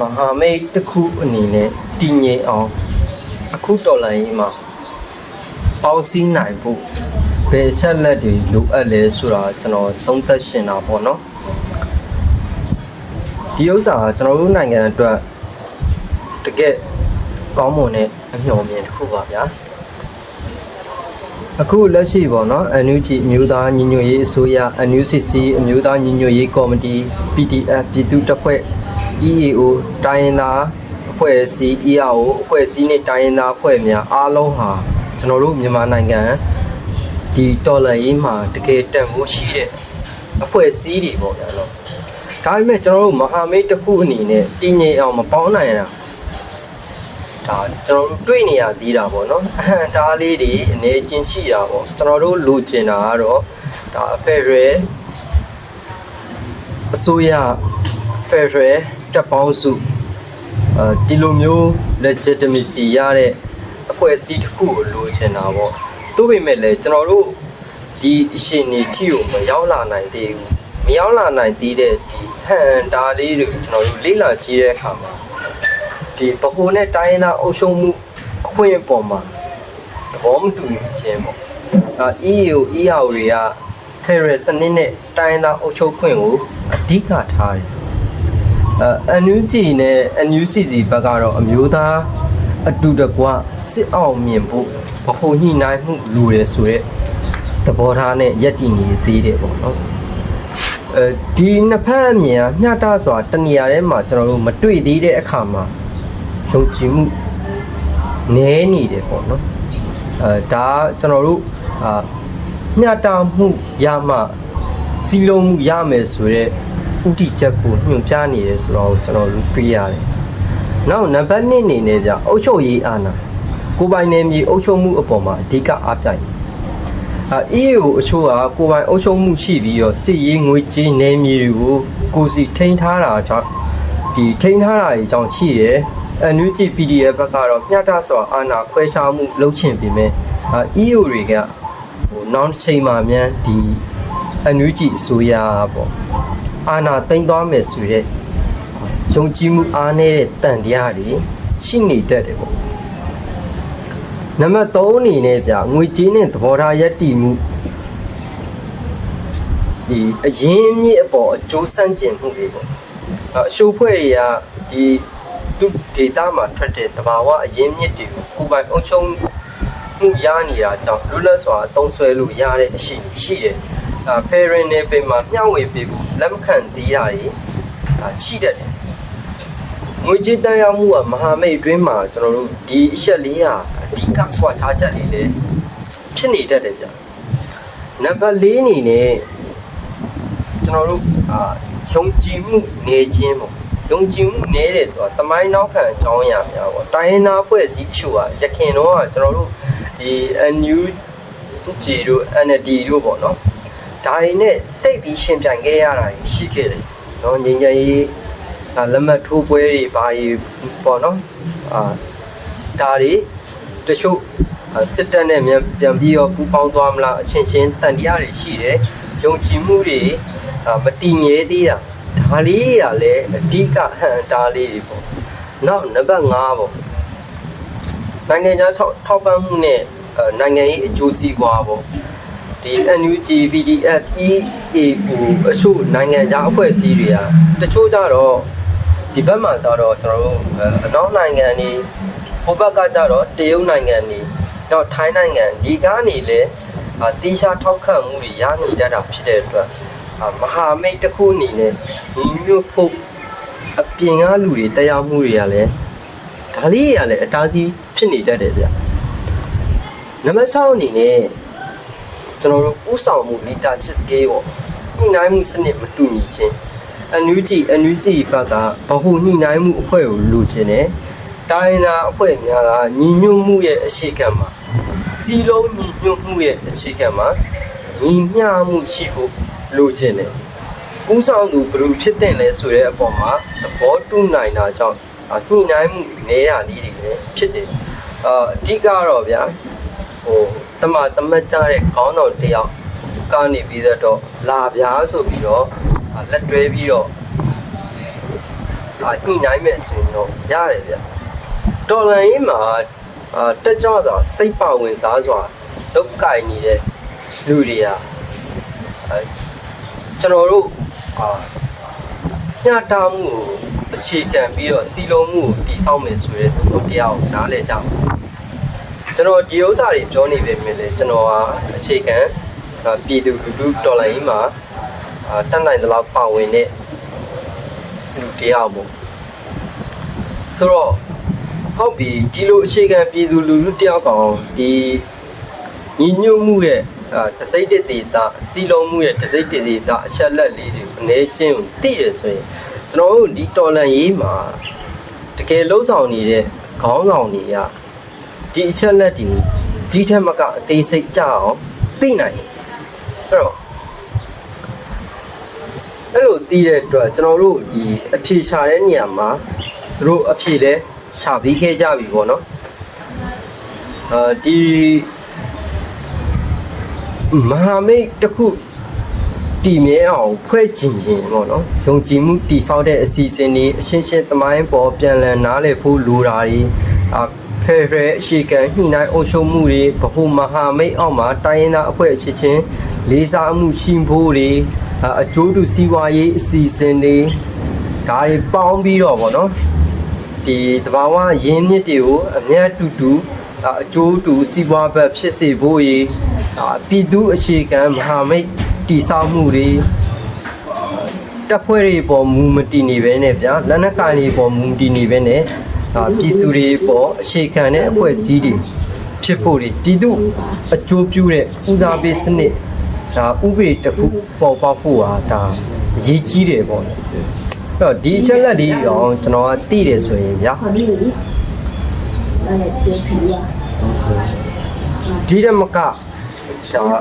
မဟာမိတ်တစ်ခုအနေနဲ့တည်ငြိမ်အောင်အခုတော်လိုင်းရေးမှာပေါင်းစည်းနိုင်ဖို့ဘယ်ချက်လက်တွေလိုအပ်လဲဆိုတာကျွန်တော်သုံးသပ်ရှင်တာပေါ့နော်ဒီဥစ္စာကကျွန်တော်တို့နိုင်ငံအတွက်တကယ်ကောင်းမွန်တဲ့အမျှော်မြင်တစ်ခုပါဗျာအခုလက်ရှိပေါ့နော် NUG အမျိုးသားညီညွတ်ရေးအစိုးရ NUCC အမျိုးသားညီညွတ်ရေးကော်မတီ PDF ပြည်သူ့တပ်ဖွဲ့ EAO တိုင်းရင်းသားအဖွဲ့အစည်း EAO အဖွဲ့အစည်းနဲ့တိုင်းရင်းသားအဖွဲ့များအားလုံးဟာကျွန်တော်တို့မြန်မာနိုင်ငံဒီတော်လှန်ရေးမှာတကယ်တန်ဖိုးရှိတဲ့အဖွဲ့အစည်းတွေပေါ့ဗျာနော်ဒါပေမဲ့ကျွန်တော်တို့မဟာမိတ်တစ်ခုအနေနဲ့တည်ငြိမ်အောင်မပေါင်းနိုင်တာဒါကျွန်တော်တို့တွေ့နေရသေးတာပေါ့နော်အဟံဒါလေးတွေအနေချင်းရှိတာပေါ့ကျွန်တော်တို့လိုချင်တာကတော့ဒါ Federal အစိုးရ Federal တပ်ပေါင်းစုအဲဒီလိုမျိုး legitimacy ရတဲ့အဖွဲ့အစည်းတစ်ခုကိုလိုချင်တာပေါ့သို့ပေမဲ့လည်းကျွန်တော်တို့ဒီအရှင်နေထီကိုမရောက်လာနိုင်သေးဘူးမရောက်လာနိုင်သေးတဲ့ဒီဟန်တာလေးတွေကိုကျွန်တော်တို့လေ့လာကြည့်တဲ့အခါမှာဒီပခုနဲ့တိုင်းရင်းသားအုပ်ချုပ်မှုအခွင့်အပေါ်မှာသဘောမတူညီခြင်းပေါ့အာ EU EAO တွေက Federal စနစ်နဲ့တိုင်းရင်းသားအုပ်ချုပ်ခွင့်ကိုအဓိကထားတယ် အဲ NUG နဲ့ NUCC ဘက်ကတော့အမျိုးသားအတူတကွစစ်အောင်မြင်ဖို့ဘဟုညှိနှိုင်းမှုလိုတယ်ဆိုရက်သဘောထားနဲ့ယက်တည်နေသေးတယ်ပေါ့နော်အဲဒီနှစ်ဖက်အမြင်ကမျှတစွာတနေရာထဲမှာကျွန်တော်တို့မတွေ့သေးတဲ့အခါမှာယုံကြည်မှုနည်းနေတယ်ပေါ့နော်အဲဒါကျွန်တော်တို့အာမျှတမှုရမှစီလုံးမှုရမယ်ဆိုတော့ ဥတီချက်ကိုညွှန်ပြနေတယ်ဆိုတော့ကျွန်တော်တို့တွေ့ရတယ်။နောက်နံပါတ်1အနေနဲ့ပြအုပ်ချုပ်ရေးအာဏာကိုယ်ပိုင်နယ်မြေအုပ်ချုပ်မှုအပေါ်မှာအဓိကအားပြိုင်တယ်။အာ EU အချို့ကကိုယ်ပိုင်အုပ်ချုပ်မှုရှိပြီးတော့စစ်ရေးငွေကြေးနယ်မြေတွေကိုကိုယ်စီထိန်းထားတာကြောင့်ဒီထိန်းထားတာတွေကြောင့်ရှိတယ်။ NUG PDF ဘက်ကတော့မျှတစွာအာဏာခွဲခြားမှုလုပ်ချင်ပေမဲ့အာ EU တွေကဟိုနောက်တစ်ချိန်မှာမြန်ဒီ NUG အစိုးရပေါ့ အာဏာသိမ်းသွားမယ်ဆိုရက်ယုံကြည်မှုအားနည်းတဲ့တန်တရားတွေရှိနေတတ်တယ်ပေါ့နံပါတ်3အနေနဲ့ဗျငွေကြေးနဲ့သဘောထားယက်တီမှုဒီအရင်မြစ်အပေါ်အကျိုးဆန့်ကျင်မှုတွေပေါ့အရှိုးဖွဲ့တွေကဒီသူဒေတာမှာထွက်တဲ့တဘာဝအရင်မြစ်တွေကိုကိုယ်ပိုင်အုပ်ချုပ်မှုရနေတာကြောင့်လွတ်လပ်စွာအသုံးဆွဲလို့ရတဲ့အရှိရှိတယ်။အဲဖယ်ရင်နယ်ပင်မှာမျှဝေပေးဖို့ လက်မခံသေးတာတွေဒါရှိတတ်တယ်။ငွေကြေးတန်ရောက်မှုကမဟာမိတ်အတွင်းမှာကျွန်တော်တို့ဒီအချက်လေးဟာအဓိကကွာခြားချက်လေးလေဖြစ်နေတတ်တယ်ဗျ။နံပါတ်၄အနေနဲ့ကျွန်တော်တို့အာယုံကြည်မှုနေခြင်းပေါ့ယုံကြည်မှုနည်းတယ်ဆိုတာတမိုင်းနောက်ခံအကြောင်းအရာများပေါ့တိုင်းရင်းသားဖွဲ့စည်းအချို့ကရခင်တော့ကကျွန်တော်တို့ဒီ NU ဂျီတို့ ND တို့ပေါ့နော် ဒါတွေနဲ့တိတ်ပြီးရှင်ပြိုင်ခဲ့ရတာရှိခဲ့တယ်နော်ငြိမ်းချမ်းရေးအာလက်မှတ်ထိုးပွဲတွေဘာတွေပေါ့နော်အာဒါတွေတချို့အာစစ်တပ်နဲ့မြန်ပြန်ပြီးတော့ပူးပေါင်းသွားမလားအချင်းချင်းတန်တရားတွေရှိတယ်ယုံကြည်မှုတွေအာမတည်မြဲသေးတာဒါလေးတွေကလည်းအဓိကဟန်တားလေးတွေပေါ့နောက်နံပါတ်5ပေါ့နိုင်ငံခြားထောက်ပံ့မှုနဲ့အဲနိုင်ငံရေးအကျိုးစီးပွားပေါ့ ဒီ NUG PDF EAO အချို့နိုင်ငံခြားအဖွဲ့အစည်းတွေကတချို့ကြတော့ဒီဘက်မှာကြတော့ကျွန်တော်တို့အဲအနောက်နိုင်ငံတွေဟိုဘက်ကကြတော့တရုတ်နိုင်ငံတွေတော့ထိုင်းနိုင်ငံဒီကားနေလေအာတီရှာထောက်ခံမှုတွေရနေတတ်တာဖြစ်တဲ့အတွက်အာမဟာမိတ်တစ်ခုအနေနဲ့ညီညွတ်ဖို့အပြင်ကလူတွေတရားမှုတွေကလည်းဒါလေးတွေကလည်းအတားစီးဖြစ်နေတတ်တယ်ဗျနံပါတ်6အနေနဲ့ ကျွန်တော်တို့ဥဆောင်မှု leadership scale ပေါ့ညှိနှိုင်းမှုစနစ်မတူညီခြင်း NUG NUC ဘက်ကဗဟုညှိနှိုင်းမှုအဖွဲ့ကိုလိုချင်တယ်တိုင်းနာအဖွဲ့များကညီညွတ်မှုရဲ့အခြေခံမှာစီလုံးညီညွတ်မှုရဲ့အခြေခံမှာညီမျှမှုရှိဖို့လိုချင်တယ်။ဥဆောင်သူဘယ်လိုဖြစ်တဲ့လဲဆိုတဲ့အပေါ်မှာသဘောတူနိုင်တာကြောင့်ညှိနှိုင်းမှုနေရလေးတွေလည်းဖြစ်တယ်။အာအဓိကတော့ဗျာ ဟိုတမတမတ်ကြတဲ့ခေါင်းတော်တယောက်ကနေပြီးတော့လာဗျာဆိုပြီးတော့လက်တွဲပြီးတော့အာညှိနှိုင်းမဲ့ဆိုရင်တော့ရတယ်ဗျတော်လန်ရေးမှာအာတက်ကြွစွာစိတ်ပါဝင်စားစွာလောက်ကင်နေတဲ့လူတွေကအဲကျွန်တော်တို့အာညတာမှုကိုအခြေခံပြီးတော့စီလုံးမှုကိုတည်ဆောက်မယ်ဆိုတဲ့သူတို့တရားကိုနားလည်ကြပါ ကျွန်တော်ဒီဥစ္စာတွေပြောနေပေမဲ့လည်းကျွန်တော်ဟာအခြေခံအာပြည်သူလူထုတော်လိုင်းကြီးမှာအာတက်နိုင်သလောက်ပါဝင်တဲ့လူတရားပေါ့ဆိုတော့ဟုတ်ပြီဒီလိုအခြေခံပြည်သူလူထုတရားကောင်ဒီညီညွတ်မှုရဲ့အာတစိမ့်တစ်ဒေတာစီလုံးမှုရဲ့တစိမ့်တစ်ဒေတာအချက်လက်လေးတွေအနေချင်းကိုသိရဆိုရင်ကျွန်တော်တို့ဒီတော်လန်ရေးမှာတကယ်လှုပ်ဆောင်နေတဲ့ခေါင်းဆောင်တွေက ဒီအချက်လက်တွေဒီထက်မကအသေးစိတ်ကြအောင်သိနိုင်တယ်အဲ့တော့အဲ့လိုသိတဲ့အတွက်ကျွန်တော်တို့ဒီအဖြေရှာတဲ့နေရာမှာသူတို့အဖြေလဲရှာပြီးခဲ့ကြပြီပေါ့နော်အာဒီမဟာမိတ်တစ်ခုတည်မြဲအောင်ဖွဲ့ကျင်ရင်ပေါ့နော်ယုံကြည်မှုတည်ဆောက်တဲ့အစီအစဉ်တွေအရှင်းရှင်းသမိုင်းပေါ်ပြန်လည်နားလည်ဖို့လိုတာတွေအာ ဖဲဖဲအရှိကန်ညှိနှိုင်းအုပ်ချုပ်မှုတွေဗဟုမဟာမိတ်အောက်မှာတိုင်းရင်းသားအဖွဲ့အချင်းချင်းလေးစားမှုရှိဖို့တွေအာအကျိုးတူစီးပွားရေးအစီအစဉ်တွေဒါတွေပေါင်းပြီးတော့ပေါ့နော်ဒီတဘာဝရင်းမြစ်တွေကိုအမြတ်တူတူအာအကျိုးတူစီးပွားဘက်ဖြစ်စေဖို့ရေအာပြည်သူအခြေခံမဟာမိတ်တည်ဆောက်မှုတွေတပ်ဖွဲ့တွေပေါ်မူမတည်နေပဲနဲ့ဗျာလက်နက်ကိုင်တွေပေါ်မူတည်နေပဲနဲ့ ဒါပြည်သူတွေပေါ်အရှိခံတဲ့အဖွဲ့အစည်းတွေဖြစ်ဖို့တွေပြည်သူအကျိုးပြုတဲ့ဦးစားပေးစနစ်ဒါဥပဒေတစ်ခုပေါ်ပေါက်ဖို့ဟာဒါအရေးကြီးတယ်ပေါ့လေအဲ့တော့ဒီအချက်လက်ဒီအောင်ကျွန်တော်ကသိတယ်ဆိုရင်ဗျာဒီဓမ္မကဒါ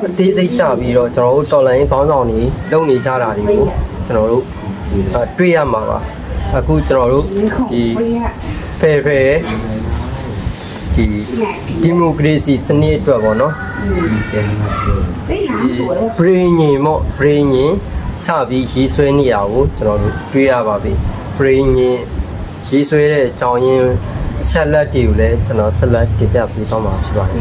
အသေးစိတ်ကြပြီးတော့ကျွန်တော်တို့တော်လိုင်းခေါင်းဆောင်တွေလုပ်နေကြတာတွေကိုကျွန်တော်တို့တွေ့ရမှာပါအခုကျွန်တော်တို့ဒီ ဖယ်ဖယ်ဒီဒီမိုကရေစီစနစ်အတွက်ပေါ့နော်ဘရင်းညင်ပေါ့ဘရင်းညင်စပြီးရေးဆွဲနေရကိုကျွန်တော်တို့တွေးရပါပြီဘရင်းညင်ရေးဆွဲတဲ့အကြောင်းရင်းဆက်လက်တွေကိုလည်းကျွန်တော်ဆက်လက်တင်ပြပေးသွားမှာဖြစ်ပါတယ်